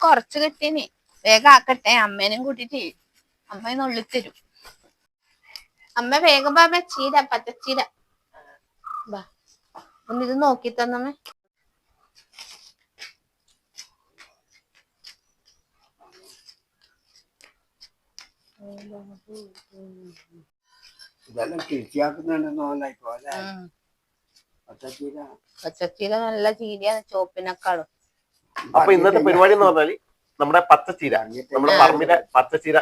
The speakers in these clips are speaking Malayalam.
കൊറച്ച് കിട്ടീനി. വേഗം ആക്കട്ടെ. അമ്മേനും കൂട്ടിട്ട്. അമ്മ നുള്ളിത്തരും അമ്മ വേഗം പാ അമ്മ. ചീര പച്ചച്ചീര. ഒന്നിത് നോക്കി തന്നമ്മ. ഇതെല്ലാം കൃഷിയാക്കുന്നുണ്ടെന്ന് പച്ചച്ചീര. നല്ല ചീരയാണ്. ചോപ്പിനെക്കാളും അപ്പൊ ഇന്നത്തെ പരിപാടി എന്ന് പറഞ്ഞാൽ നമ്മുടെ പച്ചച്ചീര നമ്മുടെ പറമ്പിലെ പച്ചച്ചീര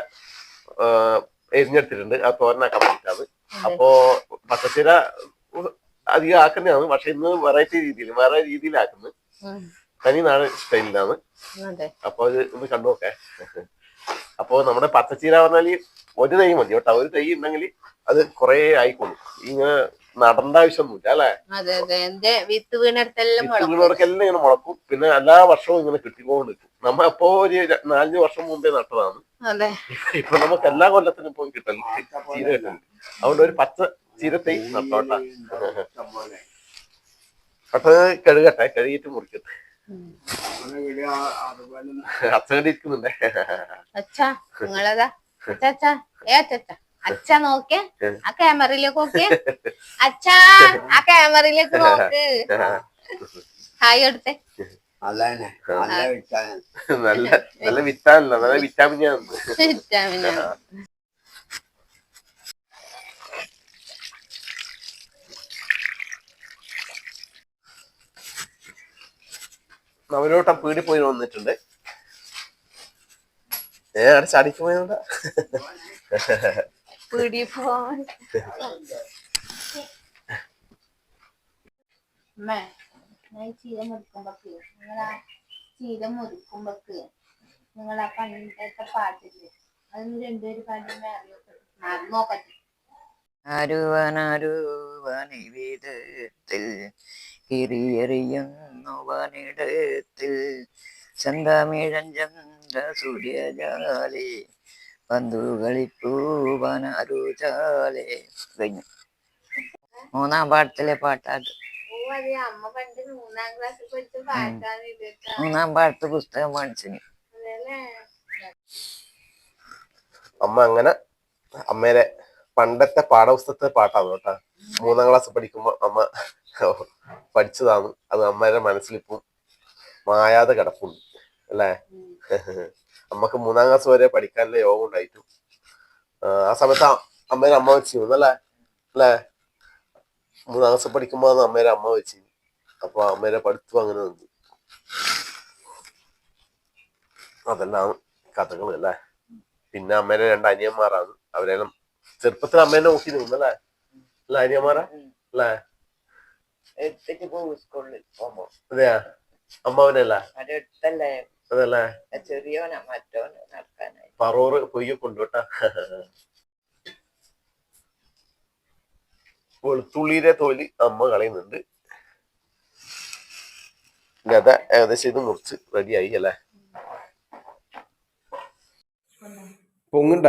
എരിഞ്ഞെടുത്തിട്ടുണ്ട്. ആ തോരനാക്കാൻ വേണ്ടിയിട്ടാണ്. അപ്പോ പച്ചച്ചീര അധികം ആക്കുന്നതാണ്. പക്ഷെ ഇന്ന് വെറൈറ്റി രീതിയിൽ വേറെ രീതിയിലാക്കുന്നത്. തനി നാട് സ്റ്റൈലിലാണ്. അപ്പൊ അത് ഒന്ന് കണ്ടു നോക്കേ. അപ്പൊ നമ്മുടെ പച്ചച്ചീര പറഞ്ഞാൽ ഒരു തൈ മതി കേട്ടോ. ഒരു തൈ ഉണ്ടെങ്കിൽ അത് കുറെ ആയിക്കോളും. ഇങ്ങനെ നടണ്ട ആവശ്യമൊന്നുമില്ല അല്ലെ? അതെ അതെ. വിത്ത് വീണെടുത്തെല്ലാം വീണവർക്കെല്ലാം ഇങ്ങനെ മുളക്കും. പിന്നെ എല്ലാ വർഷവും ഇങ്ങനെ കിട്ടിക്കൊണ്ട് നിൽക്കും. നമ്മ അപ്പോ ഒരു നാലഞ്ചു വർഷം മുമ്പേ നട്ടതാണ്. അതെ. ഇപ്പൊ നമുക്ക് എല്ലാ കൊല്ലത്തിനും ഇപ്പൊ കിട്ടൽ ചീര കിട്ടുന്നുണ്ട് അതുകൊണ്ട് ഒരു പച്ച ചീരത്തൈ നട്ടോട്ടാ. അപ്പൊ കഴുകട്ടെ കഴുകിയിട്ട് മുറിക്കട്ടെ. അച്ഛൻ ഇരിക്കുന്നുണ്ടേ അച്ഛാ നിങ്ങളതാ. അച്ഛാ ഏ അച്ഛാ. അച്ഛ നോക്ക്. ആ ക്യാമറയിലേക്ക് നോക്ക്. അച്ഛ ആ ക്യാമറയിലേക്ക് നോക്ക്. ഹായ് എടുത്തെ. നല്ല നല്ല നല്ല വിറ്റാമില്ല നല്ല വിറ്റാമിനാണ്. വിറ്റാമിനാ നവരോട്ടം പീടി പോയി വന്നിട്ടുണ്ട്. ഏ അവിടെ ചടിക്ക് പോയതുകൊണ്ടാ? പിടി ഞാൻ ചീര മുറിക്കുമ്പോക്ക് നിങ്ങളാ ചീര മുറിക്കുമ്പോക്ക് ആ പണ്ടത്തെ പാട്ടില്ലേ അതൊന്ന് രണ്ടുപേര് പാടുമ്പോ അറിയപ്പെട്ടു നോക്കട്ടെ അരുവനരുവനി വിധത്തിൽ കിരിയെറിയുന്നു വനിടത്തിൽ ചന്തമിഴഞ്ചന്ത സൂര്യജാലി പന്തുകളിപ്പൂവന അരുചാലേ കഴിഞ്ഞു. മൂന്നാം പാട്ടത്തിലെ പാട്ടാത് ഓ അമ്മ പണ്ട് മൂന്നാം ക്ലാസ്സിൽ പഠിച്ച പാട്ടാണ് മൂന്നാം പാട്ട് പുസ്തകം വാങ്ങിച്ചു അമ്മ അങ്ങനെ അമ്മേരെ പണ്ടത്തെ പാഠപുസ്തകത്തെ പാട്ടാണ് കേട്ടാ. മൂന്നാം ക്ലാസ് പഠിക്കുമ്പോ അമ്മ പഠിച്ചതാണ്. അത് അമ്മയുടെ മനസ്സിലിപ്പം മായാതെ കിടപ്പുണ്ട്. അല്ലേ? അമ്മയ്ക്ക് മൂന്നാം ക്ലാസ് വരെ പഠിക്കാനുള്ള യോഗം ഉണ്ടായിട്ടു. ആ, സമയത്ത് അമ്മേനെ അമ്മ വെച്ചിരുന്നു അല്ലേ? അല്ലേ? മൂന്നാം ക്ലാസ് പഠിക്കുമ്പോ അമ്മേരെ അമ്മ വെച്ചിരുന്നു അപ്പൊ അമ്മേരെ പഠിത്തു അങ്ങനെ നിന്നു. അതെല്ലാം കഥകൾ അല്ലേ? പിന്നെ അമ്മേനെ രണ്ട് അനിയന്മാരാണ്. അവരെല്ലാം ചെറുപ്പത്തിൽ അമ്മേനെ നോക്കി നിന്നല്ലേ അല്ല? അനിയന്മാരാ? അല്ലേ? അതെയാ? അമ്മാവനല്ലേ? അതല്ലേ? ചെറിയോനാ മറ്റോന് നടക്കാനായി പറോറ് പൊയ്യ കൊണ്ടുവിട്ടാ. വെളുത്തുള്ളിയിലെ തൊലി അമ്മ കളയുന്നുണ്ട്. ഗത ഏകദേശം ഇത് മുറിച്ച് റെഡിയായി അല്ലേ? പൊങ്ങണ്ട?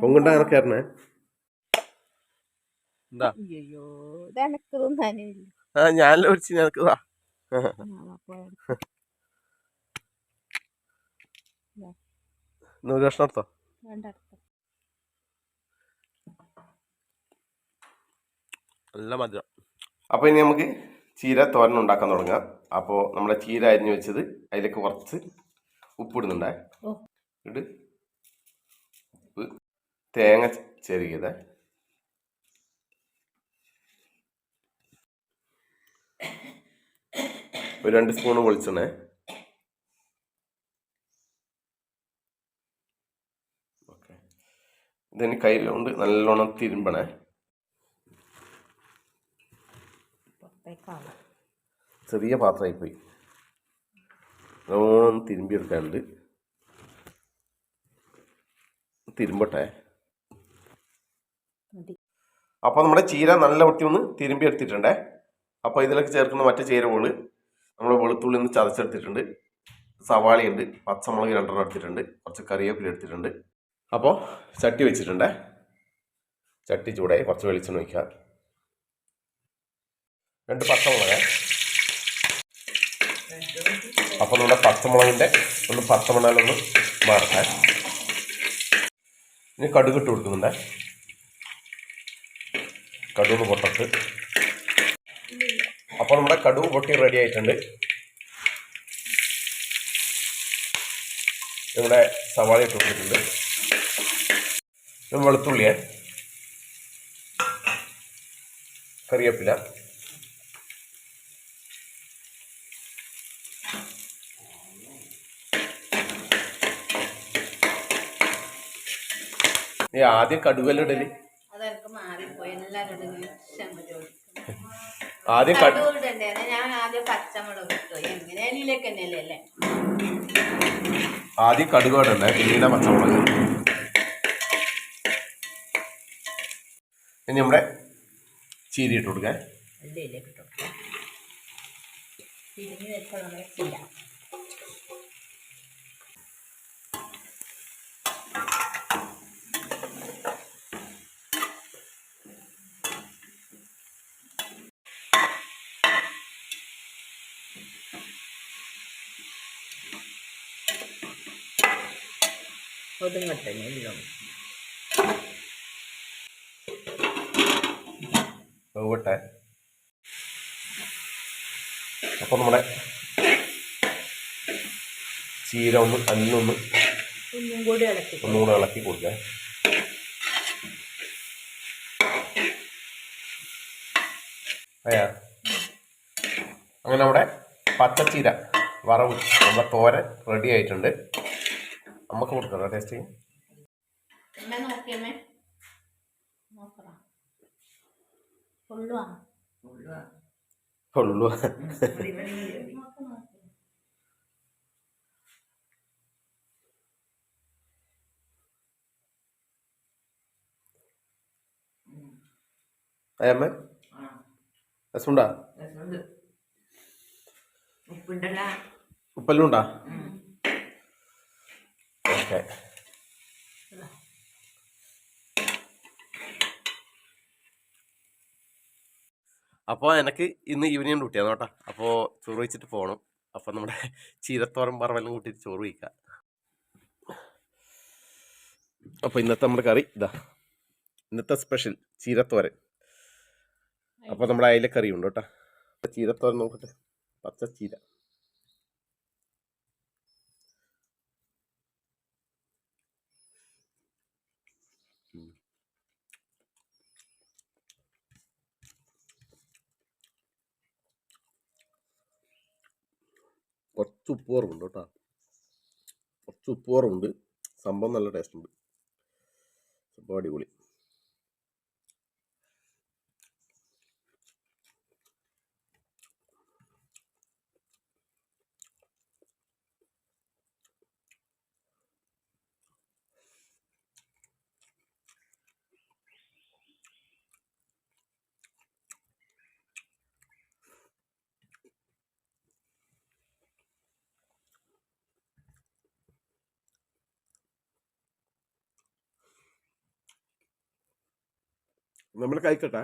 പൊങ്ങണ്ട കണക്കാരനെ എന്താ? അയ്യോ ഇതെനക്ക് ഒരിച്ചു ആ ഞാനല്ലേ നൂറ് വർഷം എടുത്തോ? നല്ല മധുരം. അപ്പോൾ ഇനി നമുക്ക് ചീര തോരൻ ഉണ്ടാക്കാൻ തുടങ്ങാം. അപ്പോൾ നമ്മളെ ചീര അരിഞ്ഞു വെച്ചത് അതിലേക്ക് കുറച്ച് ഉപ്പിടുന്നുണ്ടേ. ഇട് ഉപ്പ് തേങ്ങ ചെറുകിയത്. ഒരു രണ്ട് സ്പൂണ് വെളിച്ചെണ്ണ. ഇതിന് കൈ കൊണ്ട് നല്ലോണം തിരുമ്പണേ. ചെറിയ പാത്രമായി പോയി നല്ലോണം തിരുമ്പിയെടുക്കാനുണ്ട്. തിരുമ്പട്ടെ. അപ്പോൾ നമ്മുടെ ചീര നല്ല വൃത്തി ഒന്ന് തിരുമ്പി എടുത്തിട്ടുണ്ടേ അപ്പോൾ ഇതിലൊക്കെ ചേർക്കുന്ന മറ്റു ചേരുവകൾ നമ്മൾ വെളുത്തുള്ളി ഒന്ന് ചതച്ചെടുത്തിട്ടുണ്ട്. സവാളയുണ്ട്. പച്ചമുളക് രണ്ടെണ്ണം എടുത്തിട്ടുണ്ട്. കുറച്ച് കറിവേപ്പില എടുത്തിട്ടുണ്ട്. അപ്പോൾ ചട്ടി വെച്ചിട്ടുണ്ട്. ചട്ടി ചൂടായി കുറച്ച് വെളിച്ചെണ്ണ ഒഴിക്കുക രണ്ട് പച്ചമുളക്. അപ്പോൾ നമ്മുടെ പച്ചമുളകിന്റെ ഒന്ന് പച്ചമണലൊന്ന് മാറട്ടെ. ഇനി കടുക് ഇട്ട് കൊടുക്കുന്നുണ്ട്. കടുക് പൊട്ടത്ത്. അപ്പോൾ നമ്മുടെ കടുക് പൊട്ടി റെഡി ആയിട്ടുണ്ട്. ഇവിടെ സവാള ഇട്ട് കൊടുത്തിട്ടുണ്ട്. വെളുത്തുള്ളിയെ കറിവേപ്പില. നീ ആദ്യം എല്ലാവരോടും ആദ്യം ആദ്യം കടുക് ഇടണ്ടേ? പിന്നീട് പച്ചമുളക്. ഇനി നമ്മുടെ ചീരി ഇട്ട് കൊടുക്കാൻ. ഒതുങ്ങട്ടെ ഞാൻ എല്ലാം വേവട്ടെ അപ്പോൾ നമ്മുടെ ചീര ഒന്ന് അല്ലൊന്ന് ഒന്നും കൂടി ഇളക്കി ഒന്നുകൂടെ ഇളക്കി കൊടുക്കാം. അയ്യാ അങ്ങനെ നമ്മുടെ പച്ചച്ചീര വറവ് നമ്മുടെ തോരൻ റെഡി ആയിട്ടുണ്ട്. നമുക്ക് കൊടുക്കാം ടേസ്റ്റ് ചെയ്യും കൊള്ളുവാ. ഉള്ളൂ അയ്യമ്മ? രസമുണ്ടാ? ഉപ്പുണ്ടല്ല. ഉപ്പെല്ലാം ഉണ്ടാ? ഓക്കെ. അപ്പോൾ എനിക്ക് ഇന്ന് ഈവനിങ് ഡ്യൂട്ടിയാണ് കേട്ടോ. അപ്പോൾ ചോറ് വെച്ചിട്ട് പോകണം അപ്പോൾ നമ്മുടെ ചീരത്തോറം പറവെല്ലാം കൂട്ടിയിട്ട് ചോറ് വയ്ക്കാം അപ്പോൾ ഇന്നത്തെ നമ്മുടെ കറി ഇതാ. ഇന്നത്തെ സ്പെഷ്യൽ ചീരത്തോരൻ. അപ്പോൾ നമ്മുടെ അയിലക്കറി ഉണ്ട് കേട്ടോ ചീരത്തോരൻ നോക്കട്ടെ. പച്ച ചീര. കുറച്ച് ഉപ്പ് കുറവുണ്ട് കേട്ടോ. കുറച്ച് ഉപ്പ് കുറവുണ്ട്. സംഭവം നല്ല ടേസ്റ്റ് ഉണ്ട്. സംഭവം അടിപൊളി. നമ്മൾ കഴിക്കട്ടെ.